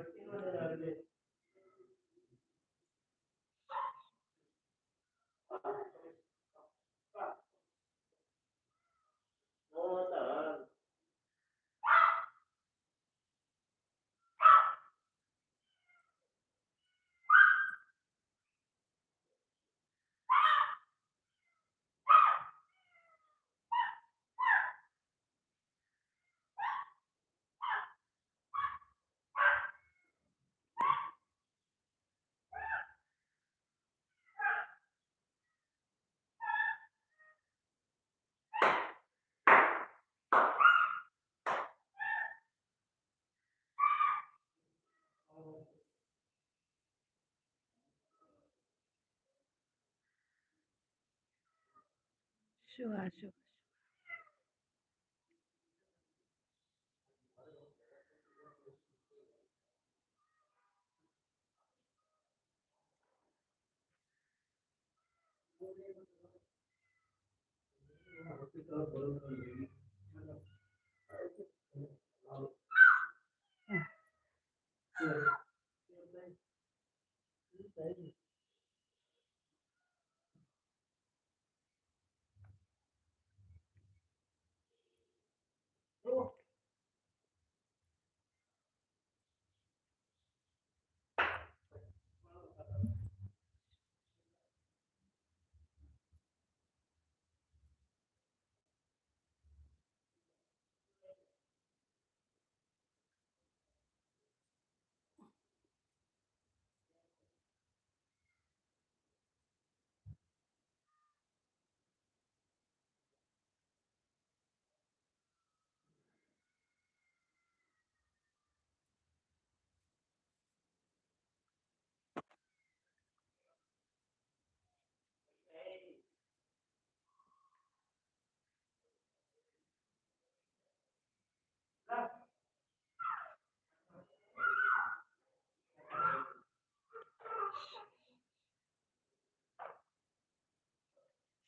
ಹೋಪ ಬಾ ಏ ಅಪ್ಪು ಅಪ್ಪು ಏಯ್ ಶಿವ ಶಿವ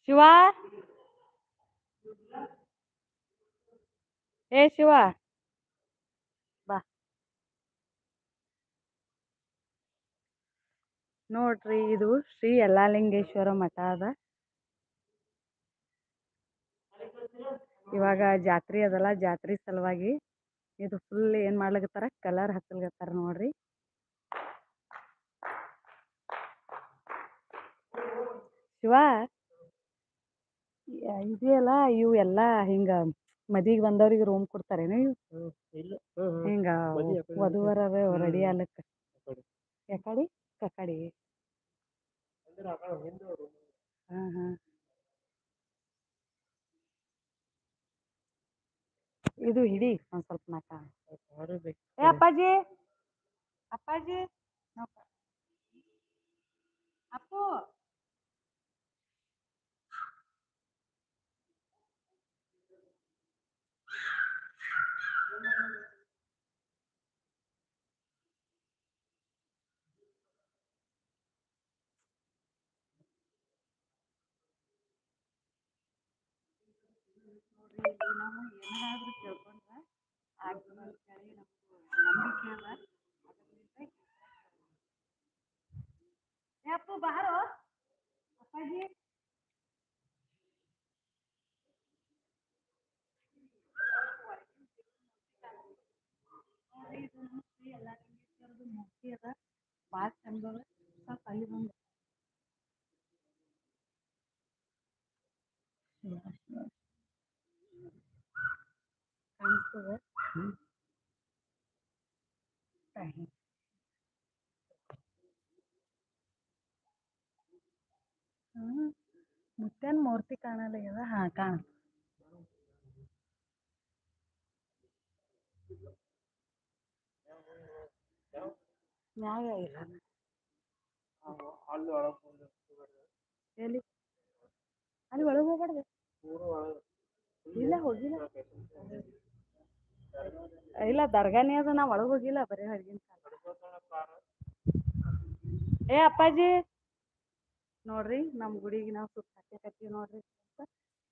ಶಿವ ಏ ಶಿವ ಬಾ. ನೋಡ್ರಿ, ಇದು ಶ್ರೀ ಯಲ್ಲಾಲಿಂಗೇಶ್ವರ ಮಠ ಅದ. ಇವಾಗ ಜಾತ್ರೆ ಅದಲ್ಲ, ಜಾತ್ರೆ ಸಲುವಾಗಿ ಇದು ಫುಲ್ ಏನ್ ಮಾಡ್ಲಿಕತ್ತಾರ? ಕಲರ್ ಹಚ್ಚಲಿಕತ್ತಾರ ನೋಡ್ರಿ. ಶಿವ ಇದೆಯಲ್ಲ ಇವು ಎಲ್ಲಾ ಹಿಂಗ ಮದಿಗೆ ಬಂದವ್ರಿಗೆ ರೂಮ್ ಕೊಡ್ತಾರೇನು ಇವು? ಹಿಂಗ ವಧುವರ ರೆಡಿ. ಆಗ್ಲಿಕ್ಕ ಕಡೆ. ಯಾಕಡಿ ಕಕಡಿ. ಹಾ ಹಾ. ಇದು ಹಿಡಿ ಒಂದ್ ಸ್ವಲ್ಪ ನಾಕ ಬಾರಿ ಬೇಕು. ಏ ಅಪ್ಪಾಜಿ ಅಪ್ಪಾಜಿ ನೋಕ. ಅಪ್ಪು ನೋಡ್ರಿ ಇಲ್ಲಿ ನಾವು ಏನಾದ್ರೂ ತಿಳ್ಕೊಂಡ್ರ ಆಗ್ತದ ಅಂತೇಳಿ ನಮ್ದು ನಂಬಿಕೆ ಅದ ಅದರಿಂದ ಏ ಅಪ್ಪು ಬಾರೋ ಅಪ್ಪಾಜಿ ನೋಡ್ರಿ ಇದು ಶ್ರೀ ಯಲ್ಲಾಲಿಂಗೇಶ್ವರದ ಮೂರ್ತಿ ಅದ ಭಾಳ ಚಂದ ಅದ ಸ್ವಲ್ಪ ಅಲ್ಲಿ ಬಂದು ಕಾಣಿಸ್ತದ ತಾಯಿ. ಹಾ. ಕಾಣಲಾಗ್ಯದ ಹಾಂ ಕಾಣ ಮ್ಯಾಗ ಇಲ್ಲ ಅಲ್ಲಿ ಒಳಗೆ ಹೋಗಿ ಎಲ್ಲಿ ಅಲ್ಲಿ ಒಳಗೆ ಹೋಗ್ಬಾರ್ದು ಪೂರ ಒಳಗೆ ಇಲ್ಲ ಹೋಗಿಲ್ಲ ಇಲ್ಲ, ದರ್ಗಾನೇ ಅದ ನಾ ಒಳಗ್ ಹೋಗಿಲ್ಲ, ಬರೀ ಹೊರಗಿನ ಏ, ಅಪ್ಪಾಜಿ! ನೋಡ್ರಿ ನಮ್ಮ ಗುಡಿಗೆ ನಾವು ಸುತ್ತ ನೋಡ್ರಿ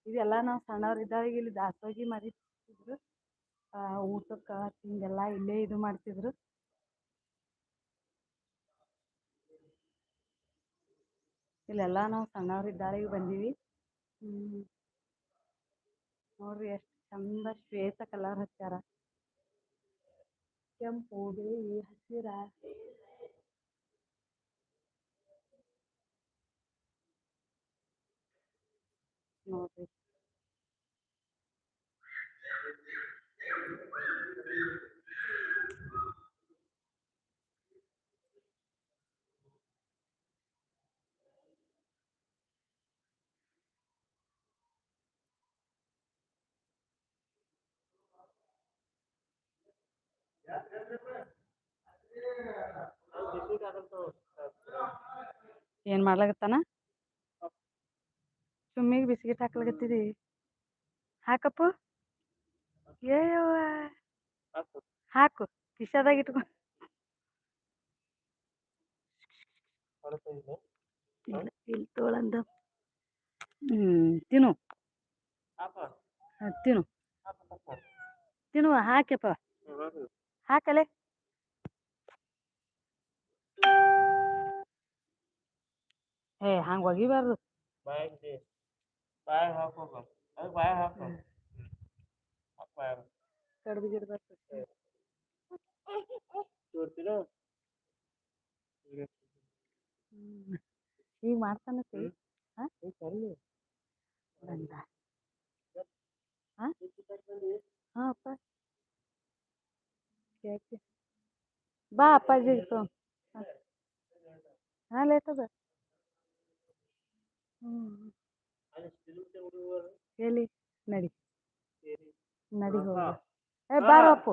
ಇದೆಲ್ಲಾ ನಾವು ಸಣ್ಣವ್ರಿದ್ದಾಗ ಇಲ್ಲಿ ದಾಸೋಗಿ ಮರಿತಿದ್ರು ಊಟಕ್ಕ, ಹಿಂಗೆಲ್ಲ ಇಲ್ಲೇ ಇದು ಮಾಡ್ತಿದ್ರು. ಇಲ್ಲೆಲ್ಲ ನಾವು ಸಣ್ಣವ್ರಿದ್ದಾಗ ಬಂದೀವಿ. ಹ್ಮ್. ನೋಡ್ರಿ, ಎಷ್ಟು ಚಂದ ಶ್ವೇತ ಕಲರ್ ಹಚ್ಚಾರ tempo de ir tirar. Nove. ಏನು ಮಾಡ್ಲಾಗತ್ತಾನ ಸುಮ್ಮಿಗೆ ಬಿಸ್ಕಿಟ್ ಹಾಕ್ಲಾಕತ್ತಿದಿ. ಹಾಕಪ್ಪ. ಏಯವ್ವ. ಹಾಕು. ಕಿಶಾದಾಗ ಇಟ್ಕೊ. ಇಲ್ಲ. ಇಲ್ಲಿ. ತೋಳಂದ ಹ್ಞೂ ತಿನ್ನು. ತಿನ್ನು. ತಿನ್ನುವ ಹಾಕ್ಯಪ್ಪ. ಹಾಕಲೆ. ಏ ಹಂಗ ಒಗಿಬಾರ್ದು ಬಾಯಿಗೆ ಬಾಯಿಗೆ ಹಾಕೋಕ ಅದು ಬಾಯಿಗೆ ಹಾಕೋ ಕಡ್ದು ಈಗ ಮಾಡ್ತಾನೆ ಸರಿ ಬಂದ ಹಾಂ ಅಪ್ಪ ಬಾ ಅಪ್ಪಾಜಿ ಹಾಂ ಲೇಟ್ ಅದ ಹ್ಞೂ ಅಲ್ಲಿ ಸಿಲುಕಿ ಹುಡುಗರು ಎಲ್ಲಿ ನಡಿ. ನಡಿ. ಹೋಗಿ. ಏ ಬಾರ ಅಪ್ಪು.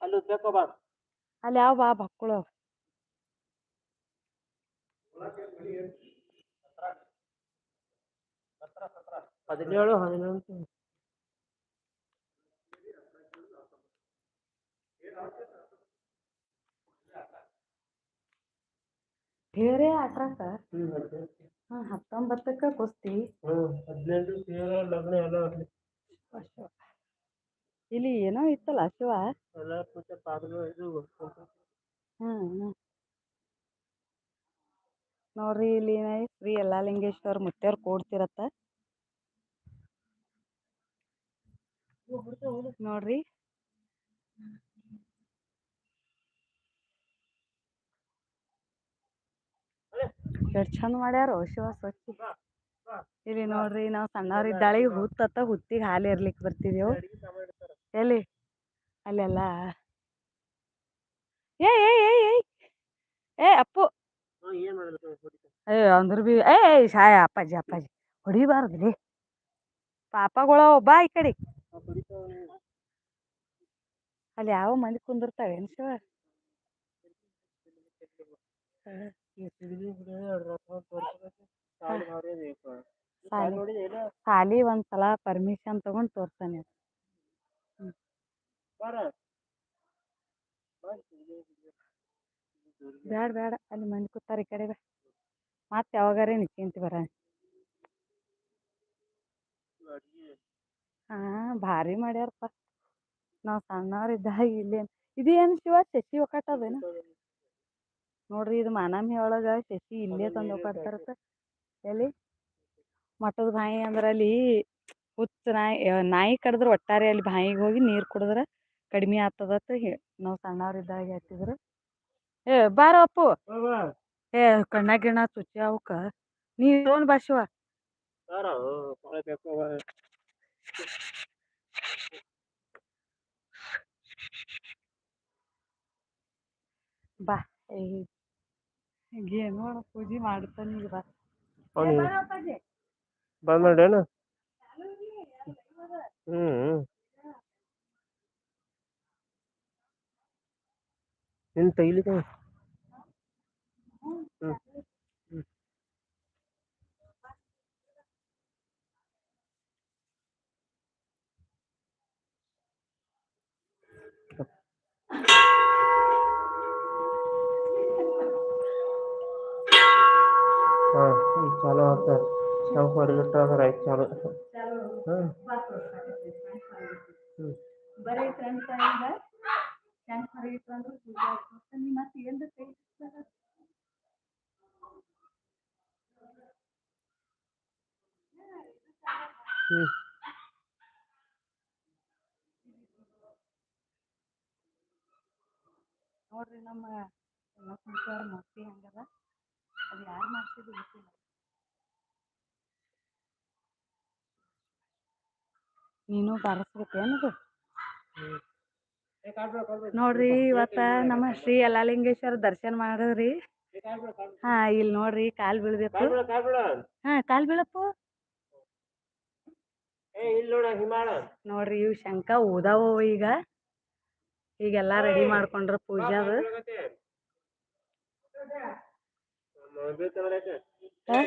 ಅಲ್ಲಿ ಬೇಕೋ ಅಲ್ಲಿ ಯಾವ ಬಾ ಬಕ್ಕಳು ಹದಿನೇಳು ಹದಿನೆಂಟು. ಹತ್ತೊಂಬತ್ತಕ್ಕ ಹದಿನೆಂಟು. ಹಾಂ ಹತ್ತೊಂಬತ್ತಕ್ಕೆ ಕುಸ್ತಿ. ಹದಿನೆಂಟು ಲಗ್ನ ಎಲ್ಲ ಇಲ್ಲಿ ಏನೋ ಇತ್ತಲ್ಲ ಶಿವ ಎಲ್ಲ ಮತ್ತೆ ಪಾದಗಳು ಇದು ನೋಡ್ರಿ ಇಲ್ಲಿ ಶ್ರೀ ಯಲ್ಲಾಲಿಂಗೇಶ್ವರ ಮುತ್ಯಾರ್ ಕೂಡ್ತಿರತ್ತ. ನೋಡ್ರಿ. ಎಷ್ಟು ಚಂದ ಮಾಡ್ಯಾರೋ ಶಿವ ಸ್ವಚ್ಛ. ಇಲ್ಲಿ ನೋಡ್ರಿ ನಾವು ಸಣ್ಣವ್ರಿದ್ದಾಳೆ ಹುತ್ತತ್ತ ಹುತ್ತಿಗೆ ಹಾಲು ಇರ್ಲಿಕ್ಕೆ ಇಡ್ತಾರ ಎಲ್ಲಿ? ಅಲ್ಲೆಲ್ಲ. ಏ ಏ ಏ ಏಯ್ ಏ ಅಪ್ಪು. ಏನು ಏ ಅಂದ್ರ ಬಿ ಏ ಏ ಸಾಯ ಅಪ್ಪಾಜಿ ಅಪ್ಪಾಜಿ. ಹೊಡಿಬಾರ್ದು ರೀ ಪಾಪಗಳ ಬಾ ಈ ಕಡೆ. ಅಲ್ಲಿ ಯಾವ ಮಂದಿ ಕುಂದಿರ್ತಾವೇನು ಶಿವ? ಬಿಡಿ ಸಾಲು ಒಂದ್ಸಲ ಪರ್ಮಿಷನ್ ತಗೊಂಡು ತೋರ್ಸಾನೆ ಬೇಡ ಬ್ಯಾಡ ಬ್ಯಾಡ. ಅಲ್ಲಿ ಮಂದಿ ಕೂತಾರ ಈ ಕಡೆ ಬಾ. ಮತ್ತೆ ಯಾವಾಗಾರೇ ನಿಕ್ಕಿಂತ ಬರ? ಹಾ ಹಾಂ ಭಾರಿ ಮಾಡ್ಯಾರಪ್ಪ. ನಾವು ಸಣ್ಣವ್ರಿದ್ದಾಗ ಇಲ್ಲೇನ್. ಇದೇನು ಶಿವ? ಶಶಿ ಒಕ್ಕಟ್ಟದೇನು ನೋಡ್ರಿ ಇದು ಮಾನಮಿ ಒಳಗೆ ಶಶಿ ಇಲ್ಲೇ ತಂದು ಒಕ್ಕಡ್ತಾರತ್ತ ಎಲ್ಲಿ? ಮಠದ ಬಾಯಿ ಅಂದ್ರೆ ಅಲ್ಲಿ ಹುಚ್ಚ ನಾಯಿ ನಾಯಿ ಕಡಿದ್ರೆ ಒಟ್ಟಾರೆ ಅಲ್ಲಿ ಬಾಯಿಗೆ ಹೋಗಿ ನೀರು ಕುಡಿದ್ರೆ ಕಡಿಮೆ ಆಗ್ತದತ್ತ ನಾವು ಸಣ್ಣವ್ರಿದ್ದಾಗ ಹೇಳ್ತಿದ್ರು. ಏ ಬಾರ ಅಪ್ಪು. ಏ ಕಣ್ಣ ಗಿಣ್ಣ ಚುಚ್ಚಿ ಅವಕ್ಕ ನೀ ತೊಗೊಂಡ್ ಶಿವ. ಬಾ ಏ ಏನು ಮಾಡ ಪೂಜೆ ಮಾಡ್ತಾನೆ ಈಗ ಬಂದ್ ಮಾಡ್ಯಾನ ಹ್ಮ್ ನಿನ್ ತೆಗಿಲಿಕ್ಕ ಚಾಲು ಆತ. ಶಂಕ್ ಹೊರಗಿಟ್ಟ ಅಂದ್ರೆ ಆಯ್ತು ಚಾಲೋ. ಹ್ಮ್. ಹ್ಞೂ ಬರೀ ಫ್ರೆಂಡ್ಸ್ ಆಗಿಂದ ಹೆಂಗ್ ಹೊರಗಿಟ್ರು ಅಂದ್ರೆ ಪೂಜೆ ಆಗ್ತದೆ ನೀ ಮತ್ತೆ ಬಿಟ್ರೆ ಹ್ಮ್. ನೋಡ್ರಿ ನಮ್ಮ ಸಂಸಾರ ಮಕ್ಕಳು ಹಂಗದ? ಅದು ಯಾರು ಮಾಡ್ತಿದ್ದು ಗೊತ್ತಿಲ್ಲ. ನೀನು ಬಾರಿಸ್ಬೇಕೇನದು ನೋಡ್ರಿ ಇವತ್ತ ನಮ್ಮ ಶ್ರೀ ಯಲ್ಲಾಲಿಂಗೇಶ್ವರ ದರ್ಶನ ಮಾಡಿದ್ರಿ. ಹಾ ಇಲ್ಲಿ ನೋಡ್ರಿ ಕಾಲ್ ಬೀಳ್ಬೇಕು. ಹಾ ಕಾಲ್ ಬೀಳಪ್ಪ. ನೋಡ್ರಿ ಇವ್ ಶಂಕ ಓದಾವು ಈಗ. ಈಗೆಲ್ಲಾ ರೆಡಿ ಮಾಡ್ಕೊಂಡ್ರ ಪೂಜಾದು. Huh?